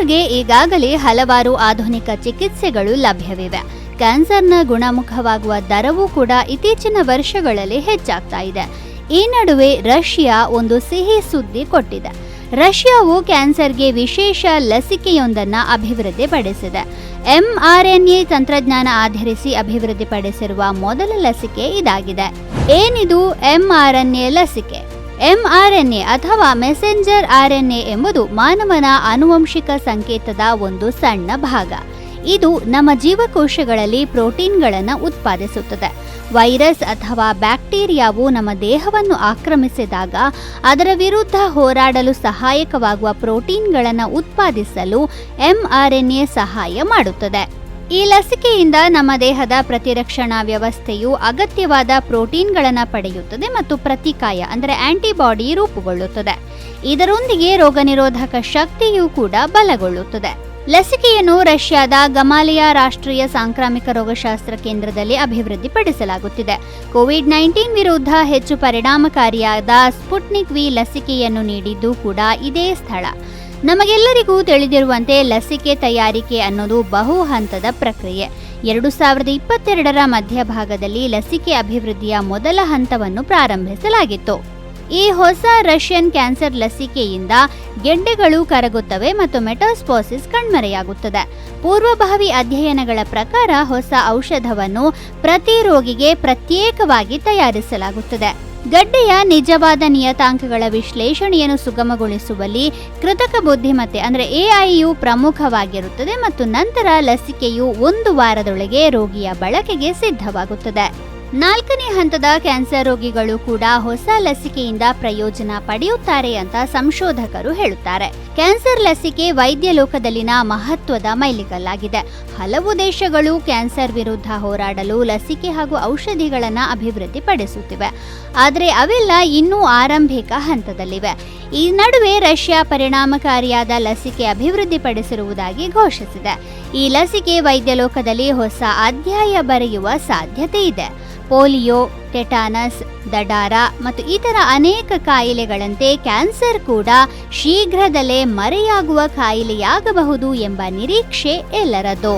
ಕ್ಯಾನ್ಸರ್ಗೆ ಈಗಾಗಲೇ ಹಲವಾರು ಆಧುನಿಕ ಚಿಕಿತ್ಸೆಗಳು ಲಭ್ಯವಿವೆ. ಕ್ಯಾನ್ಸರ್ನ ಗುಣಮುಖವಾಗುವ ದರವೂ ಕೂಡ ಇತ್ತೀಚಿನ ವರ್ಷಗಳಲ್ಲಿ ಹೆಚ್ಚಾಗ್ತಾ ಇದೆ. ಈ ನಡುವೆ ರಷ್ಯಾ ಒಂದು ಸಿಹಿ ಸುದ್ದಿ ಕೊಟ್ಟಿದೆ. ರಷ್ಯಾವು ಕ್ಯಾನ್ಸರ್ಗೆ ವಿಶೇಷ ಲಸಿಕೆಯೊಂದನ್ನು ಅಭಿವೃದ್ಧಿಪಡಿಸಿದೆ. ಎಂಆರ್ಎನ್ಎ ತಂತ್ರಜ್ಞಾನ ಆಧರಿಸಿ ಅಭಿವೃದ್ಧಿಪಡಿಸಿರುವ ಮೊದಲ ಲಸಿಕೆ ಇದಾಗಿದೆ. ಏನಿದು ಎಂಆರ್ಎನ್ಎ ಲಸಿಕೆ? ಎಂಆರ್ಎನ್ಎ ಅಥವಾ ಮೆಸೆಂಜರ್ ಆರ್ಎನ್ಎ ಎಂಬುದು ಮಾನವನ ಆನುವಂಶಿಕ ಸಂಕೇತದ ಒಂದು ಸಣ್ಣ ಭಾಗ. ಇದು ನಮ್ಮ ಜೀವಕೋಶಗಳಲ್ಲಿ ಪ್ರೋಟೀನ್ಗಳನ್ನು ಉತ್ಪಾದಿಸುತ್ತದೆ. ವೈರಸ್ ಅಥವಾ ಬ್ಯಾಕ್ಟೀರಿಯಾವು ನಮ್ಮ ದೇಹವನ್ನು ಆಕ್ರಮಿಸಿದಾಗ ಅದರ ವಿರುದ್ಧ ಹೋರಾಡಲು ಸಹಾಯಕವಾಗುವ ಪ್ರೋಟೀನ್ಗಳನ್ನು ಉತ್ಪಾದಿಸಲು ಎಂಆರ್ಎನ್ಎ ಸಹಾಯ ಮಾಡುತ್ತದೆ. ಈ ಲಸಿಕೆಯಿಂದ ನಮ್ಮ ದೇಹದ ಪ್ರತಿರಕ್ಷಣಾ ವ್ಯವಸ್ಥೆಯು ಅಗತ್ಯವಾದ ಪ್ರೋಟೀನ್ಗಳನ್ನು ಪಡೆಯುತ್ತದೆ ಮತ್ತು ಪ್ರತಿಕಾಯ, ಅಂದರೆ ಆಂಟಿಬಾಡಿ ರೂಪುಗೊಳ್ಳುತ್ತದೆ. ಇದರೊಂದಿಗೆ ರೋಗನಿರೋಧಕ ಶಕ್ತಿಯೂ ಕೂಡ ಬಲಗೊಳ್ಳುತ್ತದೆ. ಲಸಿಕೆಯನ್ನು ರಷ್ಯಾದ ಗಮಾಲಿಯಾ ರಾಷ್ಟ್ರೀಯ ಸಾಂಕ್ರಾಮಿಕ ರೋಗಶಾಸ್ತ್ರ ಕೇಂದ್ರದಲ್ಲಿ ಅಭಿವೃದ್ಧಿಪಡಿಸಲಾಗುತ್ತಿದೆ. ಕೋವಿಡ್ ನೈನ್ಟೀನ್ ವಿರುದ್ಧ ಹೆಚ್ಚು ಪರಿಣಾಮಕಾರಿಯಾದ ಸ್ಪುಟ್ನಿಕ್ ವಿ ಲಸಿಕೆಯನ್ನು ನೀಡಿದ್ದು ಕೂಡ ಇದೇ ಸ್ಥಳ. ನಮಗೆಲ್ಲರಿಗೂ ತಿಳಿದಿರುವಂತೆ ಲಸಿಕೆ ತಯಾರಿಕೆ ಅನ್ನೋದು ಬಹು ಹಂತದ ಪ್ರಕ್ರಿಯೆ. ಎರಡು ಸಾವಿರದ ಇಪ್ಪತ್ತೆರಡರ ಮಧ್ಯಭಾಗದಲ್ಲಿ ಲಸಿಕೆ ಅಭಿವೃದ್ಧಿಯ ಮೊದಲ ಹಂತವನ್ನು ಪ್ರಾರಂಭಿಸಲಾಗಿತ್ತು. ಈ ಹೊಸ ರಷ್ಯನ್ ಕ್ಯಾನ್ಸರ್ ಲಸಿಕೆಯಿಂದ ಗೆಡ್ಡೆಗಳು ಕರಗುತ್ತವೆ ಮತ್ತು ಮೆಟಾಸ್ಪೋಸಿಸ್ ಕಣ್ಮರೆಯಾಗುತ್ತದೆ. ಪೂರ್ವಭಾವಿ ಅಧ್ಯಯನಗಳ ಪ್ರಕಾರ ಹೊಸ ಔಷಧವನ್ನು ಪ್ರತಿ ರೋಗಿಗೆ ಪ್ರತ್ಯೇಕವಾಗಿ ತಯಾರಿಸಲಾಗುತ್ತದೆ. ಗಡ್ಡೆಯ ನಿಜವಾದ ನಿಯತಾಂಕಗಳ ವಿಶ್ಲೇಷಣೆಯನ್ನು ಸುಗಮಗೊಳಿಸುವಲ್ಲಿ ಕೃತಕ ಬುದ್ಧಿಮತ್ತೆ, ಅಂದರೆ ಎಐಯು ಪ್ರಮುಖವಾಗಿರುತ್ತದೆ ಮತ್ತು ನಂತರ ಲಸಿಕೆಯು ಒಂದು ವಾರದೊಳಗೆ ರೋಗಿಯ ಬಳಕೆಗೆ ಸಿದ್ಧವಾಗುತ್ತದೆ. ನಾಲ್ಕನೇ ಹಂತದ ಕ್ಯಾನ್ಸರ್ ರೋಗಿಗಳು ಕೂಡ ಹೊಸ ಲಸಿಕೆಯಿಂದ ಪ್ರಯೋಜನ ಪಡೆಯುತ್ತಾರೆ ಅಂತ ಸಂಶೋಧಕರು ಹೇಳುತ್ತಾರೆ. ಕ್ಯಾನ್ಸರ್ ಲಸಿಕೆ ವೈದ್ಯ ಲೋಕದಲ್ಲಿನ ಮಹತ್ವದ ಮೈಲಿಗಲ್ಲಾಗಿದೆ. ಹಲವು ದೇಶಗಳು ಕ್ಯಾನ್ಸರ್ ವಿರುದ್ಧ ಹೋರಾಡಲು ಲಸಿಕೆ ಹಾಗೂ ಔಷಧಿಗಳನ್ನು ಅಭಿವೃದ್ಧಿಪಡಿಸುತ್ತಿವೆ. ಆದರೆ ಅವೆಲ್ಲ ಇನ್ನೂ ಆರಂಭಿಕ ಹಂತದಲ್ಲಿವೆ. ಈ ನಡುವೆ ರಷ್ಯಾ ಪರಿಣಾಮಕಾರಿಯಾದ ಲಸಿಕೆ ಅಭಿವೃದ್ಧಿಪಡಿಸಿರುವುದಾಗಿ ಘೋಷಿಸಿದೆ. ಈ ಲಸಿಕೆ ವೈದ್ಯ ಲೋಕದಲ್ಲಿ ಹೊಸ ಅಧ್ಯಾಯ ಬರೆಯುವ ಸಾಧ್ಯತೆ ಇದೆ. ಪೋಲಿಯೋ, ಟೆಟಾನಸ್, ದಡಾರ ಮತ್ತು ಇತರ ಅನೇಕ ಕಾಯಿಲೆಗಳಂತೆ ಕ್ಯಾನ್ಸರ್ ಕೂಡ ಶೀಘ್ರದಲ್ಲೇ ಮರೆಯಾಗುವ ಕಾಯಿಲೆಯಾಗಬಹುದು ಎಂಬ ನಿರೀಕ್ಷೆ ಎಲ್ಲರದ್ದು